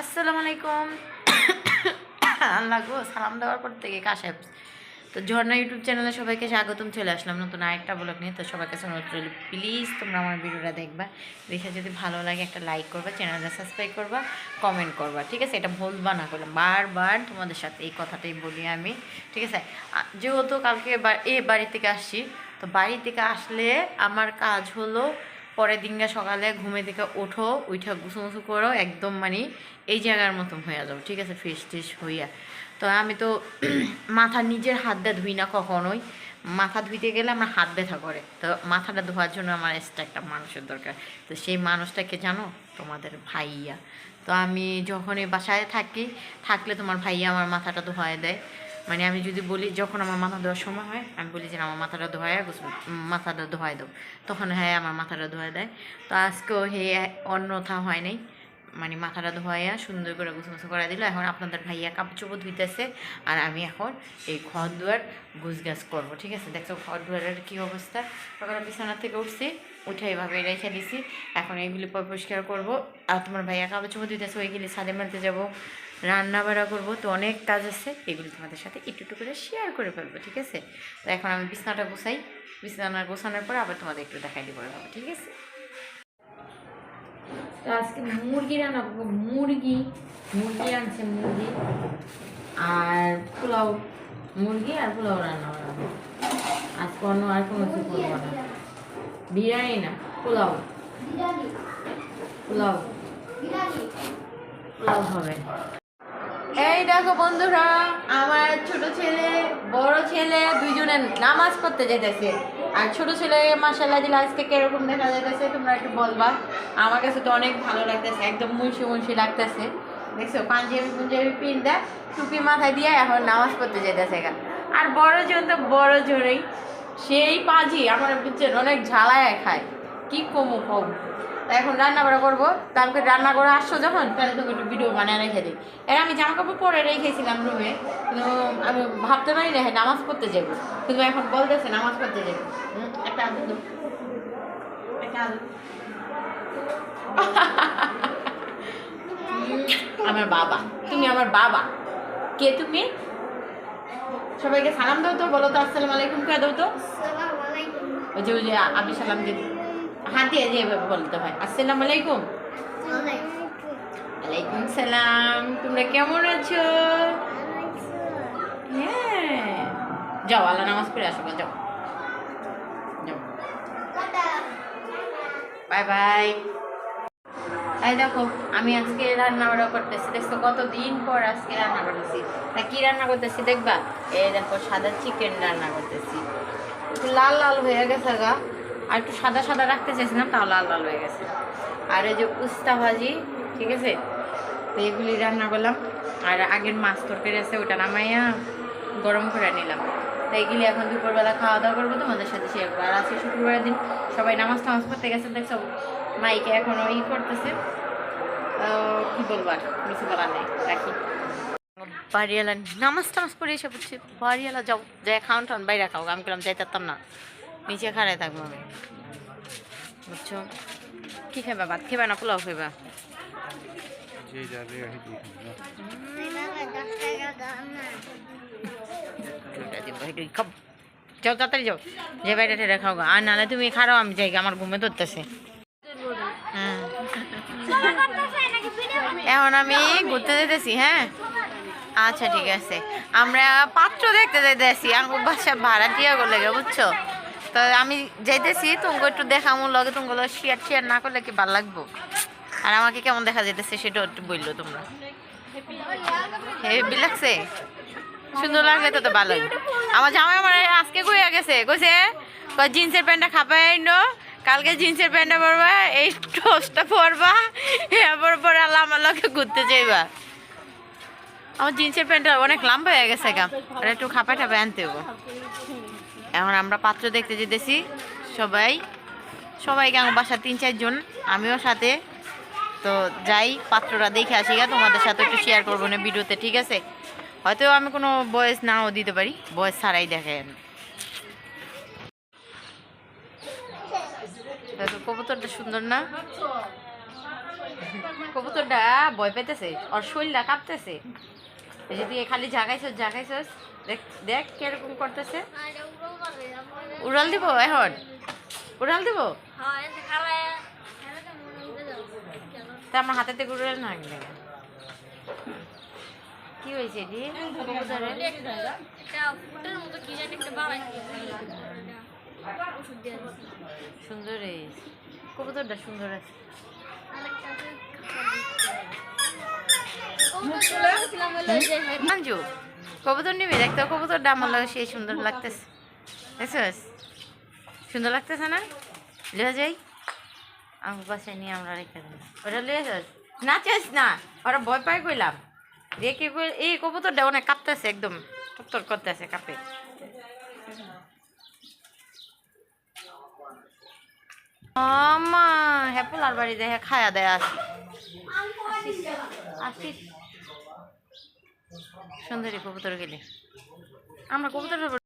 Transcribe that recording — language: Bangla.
আসসালামু আলাইকুম। আল্লাহ সালাম দেওয়ার পর থেকে কাশে তো ঝর্ণা ইউটিউব চ্যানেলে সবাইকে স্বাগতম, চলে আসলাম নতুন আরেকটা ব্লগ নিয়ে। তো সবাইকে অনুরোধ প্লিজ তোমরা আমার ভিডিওটা দেখবা। দেখে যদি ভালো লাগে একটা লাইক করবা, চ্যানেলটা সাবস্ক্রাইব করবা কমেন্ট করবা, ঠিক আছে? এটা ভুলবা না করলাম বারবার তোমাদের সাথে এই কথাটাই বলি আমি, ঠিক আছে? যেহেতু কালকে এ বাড়ি থেকে আসছি, তো বাড়ি থেকে আসলে আমার কাজ হলো পরের দিনটা সকালে ঘুমে থেকে ওঠো উঠা গুছু মুছু করো, একদম মানে এই জায়গার মতন হয়ে যাও, ঠিক আছে? ফ্রেশ ট্রেশ হইয়া। তো আমি তো মাথা নিজের হাত দিয়ে ধুই না কখনোই। মাথা ধুইতে গেলে আমার হাত ব্যথা করে। তো মাথাটা ধোয়ার জন্য আমার এক্সট্রা একটা মানুষের দরকার। তো সেই মানুষটাকে জানো? তোমাদের ভাইয়া। তো আমি যখনই বাসায় থাকি, থাকলে তোমার ভাইয়া আমার মাথাটা ধোয়ায় দেয়। মানে আমি যদি বলি, যখন আমার মাথা ধোয়ার সময় হয়, আমি বলি যে আমার মাথাটা ধোয়ায়, গোসল মাথাটা ধোয়াই দেবো। তখন হ্যাঁ আমার মাথাটা ধোয়া দেয়। তো আজকেও হে, অন্যথা হয় নাই। মানে মাথাটা ধোয়াইয়া সুন্দর করে গুছ গুছ করে দিল। এখন আপনাদের ভাইয়া কাপড় চোপড় ধুইতেছে আর আমি এখন এই ঘর দুয়ার গুছ গাছ করব, ঠিক আছে? দেখছ, ঘর দুয়ারের কী অবস্থা? সকালে বিছানা থেকে উঠছি, উঠে এইভাবে রেখে দিছি। এখন এইগুলি পরিষ্কার করব। আর তোমার ভাইয়া কাপড় চোপড় ধুইতেছে, ওইগুলি সাদে মারতে যাব। রান্না বাড়া করব তো অনেক কাজ আছে এগুলি তোমাদের সাথে একটু একটু করে শেয়ার করে ফেলব ঠিক আছে? তো এখন আমি বিছানাটা গোছাই বিছানা গোছানোর পর আবার তোমাদের একটু দেখাই দিব এভাবে, ঠিক আছে? তো আজকে মুরগি রান্না করব মুরগি মুরগি আনছে মুরগি আর পোলাও মুরগি আর পোলাও রান্না বানাবো আজকে অন্য আর কোনো কিছু করব না। বিরিয়ানি না পোলাও। পোলাও। পোলাও হবে। এই দেখো বন্ধুরা, আমার ছোট ছেলে, বড় ছেলে, দুইজনে নামাজ পড়তে যেতেছে আর ছোট ছেলে মাসাল্লাহ দিলে আজকে কীরকম দেখা যাইতেছে, তোমরা একটু বলবা। আমার কাছে তো অনেক ভালো লাগতেছে, একদম মুন্সি মুন্সি লাগতেছে। দেখছ, পাঞ্জাবি পুঞ্জাবি পিন দেয় টুপি মাথায় দিয়ে এখন নামাজ পড়তে যেতেছে গা। আর বড় জন তো বড় জোরেই সেই পাজি, আমার বুঝছেন, অনেক ঝালায় খায়। কি কমু কম? তা এখন রান্না বাড়া করব তারপরে রান্না করে আসছো যখন? তাহলে তোকে একটু ভিডিও বানিয়ে রেখে দিই। এর আমি জামা কাপড় পরে রেখেছিলাম রুমে কিন্তু আমি ভাবতে পারি না হ্যাঁ নামাজ পড়তে যাব। কিন্তু এখন বলতেছে নামাজ পড়তে যাব। একটা আদর। একটা আদর। আমার বাবা। তুমি আমার বাবা। কে তুমি? সবাইকে সালাম দাও তো বলো তো আসসালাম আলাইকুম কে দাও তো? ওই যে ওই যে আবি সালাম দিয়ে হাত দিয়ে এভাবে বলতে হয়। আসসালামু আলাইকুম। ওয়ালাইকুম। সালাম। তোমরা কেমন আছো? হ্যাঁ। যাও আল্লাহ নামাজ পড়ে আসো যাও। যাও। Bye bye. এই দেখো আমি আজকে রান্না বান্না করতেছি। দেখছ কতদিন পর আজকে রান্না করতেছি। তা কি রান্না করতেছি দেখবা? এই দেখো সাদা চিকেন রান্না করতেছি। একটু লাল লাল হয়ে গেছে গা। আর একটু সাদা সাদা রাখতে চাইছিলাম, তাও লাল লাল হয়ে গেছে। আর এই যে উস্তা ভাজি, ঠিক আছে? তো এগুলি রান্না করলাম। আর আগের মাছ তরকারি আছে, ওটা নামাইয়া গরম করে নিলাম। তো এগুলি এখন দুপুরবেলা খাওয়া দাওয়া করব, তোমাদের সাথে শেয়ার আর আজকে শুক্রবারের দিন সবাই নামাজ টামাজ পড়তে গেছে, দেখছ? মাইকে এখনও ই করতেছে। কি বলব আর, কিছু বলার নেই, রাখি। বাড়িওয়ালা, নামাজ টামাজ পড়ে এসে বলছি বাড়িওয়ালা যাও যাই খাওয়ান টাউন বাইরে খাও, আমি করলাম যাই না। নিচে খাড়াই থাকব আমি। বুঝছ? কি খাইবা ভাত খাইবা না পোলাও খাব? যাও তাড়াতাড়ি যাও। যে বাইরে খাও আর নাহলে তুমি খারাও আমি যাই আমার ঘুমে ধরতেছে। এখন আমি ঘুরতে যেতেছি হ্যাঁ? আচ্ছা ঠিক আছে। আমরা পাত্র দেখতে যাইতেছি আমার বাসা ভাড়া টিয়া করলে বুঝছ? তো আমি যাইতেছি, তোমাকে একটু দেখা দেখামো লগে তোমাগুলো শেয়ার শেয়ার না করলে কি ভালো লাগবো? আর আমাকে কেমন দেখা যেতেছে সেটা একটু বলল তোমরা। হেবি লাগছে? সুন্দর লাগলে তো ভালো আমার জামাই আমার আজকে কইয়া গেছে, কইছে জিন্সের প্যান্টটা খাপাই আইনো, কালকে জিন্সের প্যান্টটা পরবা, এই টোস্টটা পরবা, এরপর পরে আল্লাহ আমার লোকে ঘুরতে যাইবা। আমার জিন্সের প্যান্টটা অনেক লম্বা হয়ে গেছে আর একটু খাপাই টাপাই আনতে হব এখন আমরা পাত্র দেখতে যেতেছি। সবাই, সবাইকে আমার বাসা তিন চারজন আমিও সাথে। তো যাই, পাত্রটা দেখে আসি গা, তোমাদের সাথে একটু শেয়ার করব না ভিডিওতে, ঠিক আছে? হয়তো আমি কোনো বয়স নাও দিতে পারি বয়স ছাড়াই দেখাই আমি দেখো, কবুতরটা সুন্দর না? কবুতরটা ভয় পেতেছে, ওর শরীরটা কাঁপতেছে। এই যে তুই খালি জাগাইছস জাগাইছস, দেখ দেখ কীরকম করতেছে। উড়াল দিব এখন? উড়াল দিব? তা আমার হাতে থেকে উড়াল না কি হয়েছে কবুতরের সুন্দর কবুতরটা সুন্দর আছে। মঞ্জু, কবুতর নিবি? দেখতে কবুতরটা আমার লাগে সেই সুন্দর লাগতেছে। সুন্দর লাগতেছে না? লিয়া যাই। আমার বাসায় নিয়ে আমরা রেখে দেবো ওটা লিয়ে না চাস না। ওরা ভয় পাই কইলাম। কই এই কবুতরটা অনেক কাঁপতেছে একদম। টকটর করতেছে, কাঁপে। আমা হ্যাঁ পোলার বাড়ি দেখে খায়া দেয় আসি আসিস। সুন্দরী কবুতর গেলে আমরা কবুতর